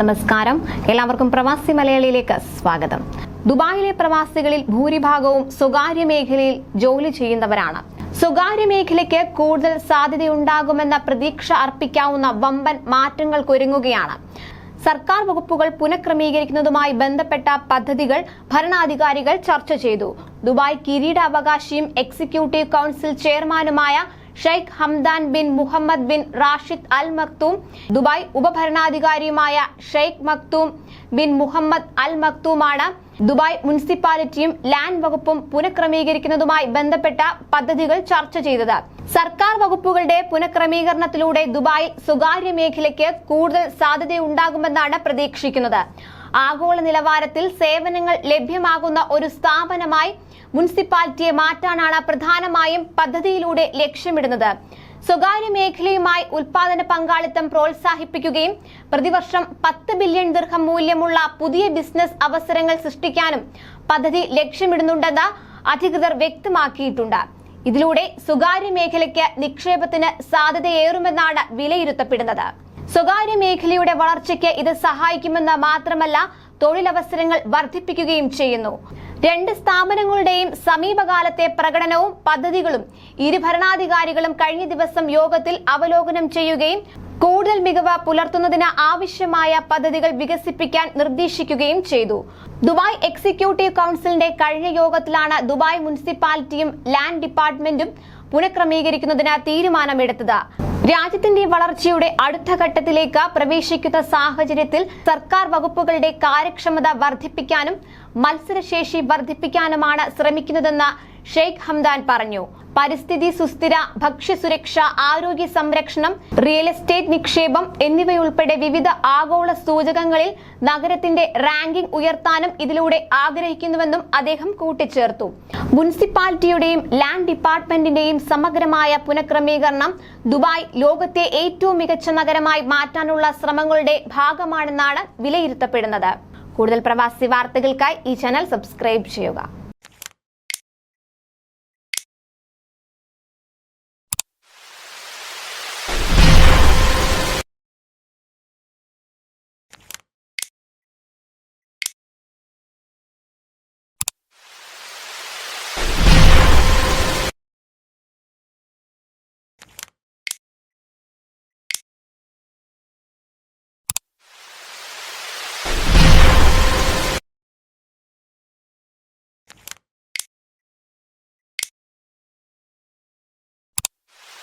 നമസ്കാരം. എല്ലാവർക്കും പ്രവാസി മലയാളിയിലേക്ക് സ്വാഗതം. ദുബായിലെ പ്രവാസികളിൽ ഭൂരിഭാഗവും സ്വകാര്യ മേഖലയിൽ ജോലി ചെയ്യുന്നവരാണ്. സ്വകാര്യ മേഖലയ്ക്ക് കൂടുതൽ സാധ്യതയുണ്ടാകുമെന്ന പ്രതീക്ഷ അർപ്പിക്കാവുന്ന വമ്പൻ മാറ്റങ്ങൾക്കൊരുങ്ങുകയാണ് സർക്കാർ വകുപ്പുകൾ പുനഃക്രമീകരിക്കുന്നതുമായി ബന്ധപ്പെട്ട പദ്ധതികൾ ഭരണാധികാരികൾ ചർച്ച ചെയ്തു. ദുബായ് കിരീടാവകാശിയും എക്സിക്യൂട്ടീവ് കൗൺസിൽ ചെയർമാനുമായ Sheikh Hamdan bin Mohammed bin Rashid Al Maktoum Dubai ഉപഭരണാധികാരിയുമായ Sheikh Maktoum bin Mohammed Al മക്തൂമാണ് Dubai മുനിസിപ്പാലിറ്റിയും ലാൻഡ് വകുപ്പും പുനഃക്രമീകരിക്കുന്നതുമായി ബന്ധപ്പെട്ട പദ്ധതികൾ ചർച്ച ചെയ്തത്. സർക്കാർ വകുപ്പുകളുടെ പുനഃക്രമീകരണത്തിലൂടെ ദുബായ് സ്വകാര്യ മേഖലയ്ക്ക് കൂടുതൽ സാധ്യതയുണ്ടാകുമെന്നാണ് പ്രതീക്ഷിക്കുന്നത്. ആഗോള നിലവാരത്തിൽ സേവനങ്ങൾ ലഭ്യമാകുന്ന ഒരു സ്ഥാപനമായി മുനിസിപ്പാലിറ്റിയെ മാറ്റാനാണ് പ്രധാനമായും പദ്ധതിയിലൂടെ ലക്ഷ്യമിടുന്നത്. സ്വകാര്യ മേഖലയുമായി ഉൽപാദന പങ്കാളിത്തം പ്രോത്സാഹിപ്പിക്കുകയും പ്രതിവർഷം പത്ത് ബില്യൺ ദീർഘം മൂല്യമുള്ള പുതിയ ബിസിനസ് അവസരങ്ങൾ സൃഷ്ടിക്കാനും പദ്ധതി ലക്ഷ്യമിടുന്നുണ്ടെന്ന് അധികൃതർ വ്യക്തമാക്കിയിട്ടുണ്ട്. ഇതിലൂടെ സ്വകാര്യ മേഖലയ്ക്ക് നിക്ഷേപത്തിന് സാധ്യതയേറുമെന്നാണ് വിലയിരുത്തപ്പെടുന്നത്. സ്വകാര്യ മേഖലയുടെ വളർച്ചയ്ക്ക് ഇത് സഹായിക്കുമെന്ന് മാത്രമല്ല തൊഴിലവസരങ്ങൾ വർദ്ധിപ്പിക്കുകയും ചെയ്യുന്നു. രണ്ട് സ്ഥാപനങ്ങളുടെയും സമീപകാലത്തെ പ്രകടനവും പദ്ധതികളും ഇരു ഭരണാധികാരികളും കഴിഞ്ഞ ദിവസം യോഗത്തിൽ അവലോകനം ചെയ്യുകയും കൂടുതൽ മികവ് പുലർത്തുന്നതിന് ആവശ്യമായ പദ്ധതികൾ വികസിപ്പിക്കാൻ നിർദ്ദേശിക്കുകയും ചെയ്തു. ദുബായ് എക്സിക്യൂട്ടീവ് കൗൺസിലിന്റെ കഴിഞ്ഞ യോഗത്തിലാണ് ദുബായ് മുനിസിപ്പാലിറ്റിയും ലാൻഡ് ഡിപ്പാർട്ട്മെന്റും പുനഃക്രമീകരിക്കുന്നതിന് തീരുമാനമെടുത്തത്. രാജ്യത്തിന്റെ വളർച്ചയുടെ അടുത്ത ഘട്ടത്തിലേക്ക് പ്രവേശിക്കുന്ന സാഹചര്യത്തിൽ സർക്കാർ വകുപ്പുകളുടെ കാര്യക്ഷമത വർദ്ധിപ്പിക്കാനും മത്സരശേഷി വർദ്ധിപ്പിക്കാനുമാണ് ശ്രമിക്കുന്നതെന്ന് ഷെയ്ഖ് ഹംദാൻ പറഞ്ഞു പരിസ്ഥിതി സുസ്ഥിര ഭക്ഷ്യസുരക്ഷ ആരോഗ്യ സംരക്ഷണം റിയൽ എസ്റ്റേറ്റ് നിക്ഷേപം എന്നിവയുൾപ്പെടെ വിവിധ ആഗോള സൂചകങ്ങളിൽ നഗരത്തിന്റെ റാങ്കിംഗ് ഉയർത്താനും ഇതിലൂടെ ആഗ്രഹിക്കുന്നുവെന്നും അദ്ദേഹം കൂട്ടിച്ചേർത്തു. മുനിസിപ്പാലിറ്റിയുടെയും ലാൻഡ് ഡിപ്പാർട്ട്മെന്റിന്റെയും സമഗ്രമായ പുനഃക്രമീകരണം ദുബായ് ലോകത്തെ ഏറ്റവും മികച്ച നഗരമായി മാറ്റാനുള്ള ശ്രമങ്ങളുടെ ഭാഗമാണെന്നാണ് വിലയിരുത്തപ്പെടുന്നത്. കൂടുതൽ പ്രവാസി വാർത്തകൾക്കായി ഈ ചാനൽ സബ്സ്ക്രൈബ് ചെയ്യുക.